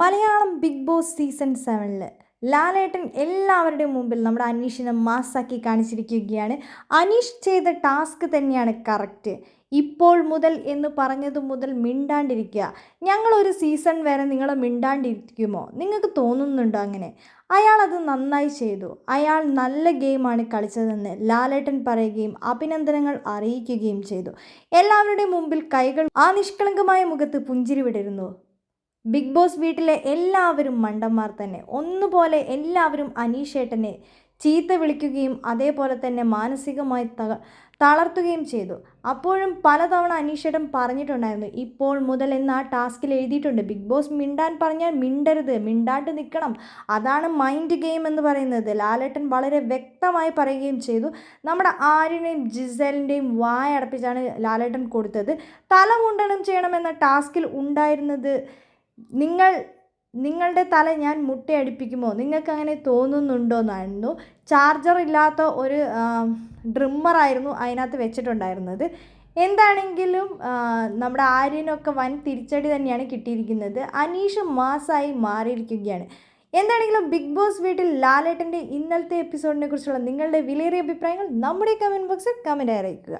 Malayalam big boss season സെവനിൽ ലാലേട്ടൻ എല്ലാവരുടെയും മുമ്പിൽ നമ്മുടെ അനീഷിനെ മാസാക്കി കാണിച്ചിരിക്കുകയാണ്. അനീഷ് ചെയ്ത ടാസ്ക് തന്നെയാണ് കറക്റ്റ്. ഇപ്പോൾ മുതൽ എന്ന് പറഞ്ഞത് മുതൽ മിണ്ടാണ്ടിരിക്കുക. ഞങ്ങളൊരു സീസൺ വരെ നിങ്ങളെ മിണ്ടാണ്ടിരിക്കുമോ? നിങ്ങൾക്ക് തോന്നുന്നുണ്ടോ അങ്ങനെ? അയാൾ അത് നന്നായി ചെയ്തു. അയാൾ നല്ല ഗെയിമാണ് കളിച്ചതെന്ന് ലാലേട്ടൻ പറയുകയും അഭിനന്ദനങ്ങൾ അറിയിക്കുകയും ചെയ്തു. എല്ലാവരുടെയും മുമ്പിൽ കൈകൾ ആ നിഷ്കളങ്കമായ മുഖത്ത് പുഞ്ചിരി വിടരുന്നു. ബിഗ് ബോസ് വീട്ടിലെ എല്ലാവരും മണ്ടന്മാർ തന്നെ. ഒന്നുപോലെ എല്ലാവരും അനീഷേട്ടനെ ചീത്ത വിളിക്കുകയും അതേപോലെ തന്നെ മാനസികമായി തളർത്തുകയും ചെയ്തു. അപ്പോഴും പലതവണ അനീഷേട്ടൻ പറഞ്ഞിട്ടുണ്ടായിരുന്നു ഇപ്പോൾ മുതൽ എന്ന് ആ ടാസ്കിൽ എഴുതിയിട്ടുണ്ട്. ബിഗ് ബോസ് മിണ്ടാൻ പറഞ്ഞാൽ മിണ്ടരുത്. മിണ്ടാണ്ട് നിൽക്കണം. അതാണ് മൈൻഡ് ഗെയിം എന്ന് പറയുന്നത്. ലാലേട്ടൻ വളരെ വ്യക്തമായി പറയുകയും ചെയ്തു. നമ്മുടെ ആര്യനെയും ജിസലിന്റെയും വായ അടപ്പിച്ചാണ് ലാലേട്ടൻ കൊടുത്തത്. തലമുണ്ടനം ചെയ്യണമെന്ന ടാസ്കിൽ ഉണ്ടായിരുന്നത് നിങ്ങൾ നിങ്ങളുടെ തല ഞാൻ മുട്ടയടിപ്പിക്കുമോ? നിങ്ങൾക്ക് അങ്ങനെ തോന്നുന്നുണ്ടോ എന്നായിരുന്നു ചാർജർ ഇല്ലാത്ത ഒരു ഡ്രിമ്മറായിരുന്നു അതിനകത്ത് വെച്ചിട്ടുണ്ടായിരുന്നത്. എന്താണെങ്കിലും നമ്മുടെ ആര്യനൊക്കെ വൻ തിരിച്ചടി തന്നെയാണ് കിട്ടിയിരിക്കുന്നത്. അനീഷ് മാസായി മാറിയിരിക്കുകയാണ്. എന്താണെങ്കിലും ബിഗ് ബോസ് വീട്ടിൽ ലാലേട്ടന്റെ ഇന്നലത്തെ എപ്പിസോഡിനെ കുറിച്ചുള്ള നിങ്ങളുടെ വിലയേറിയ അഭിപ്രായങ്ങൾ നമ്മുടെ കമന്റ് ബോക്സിൽ കമന്റ് അറിയിക്കുക.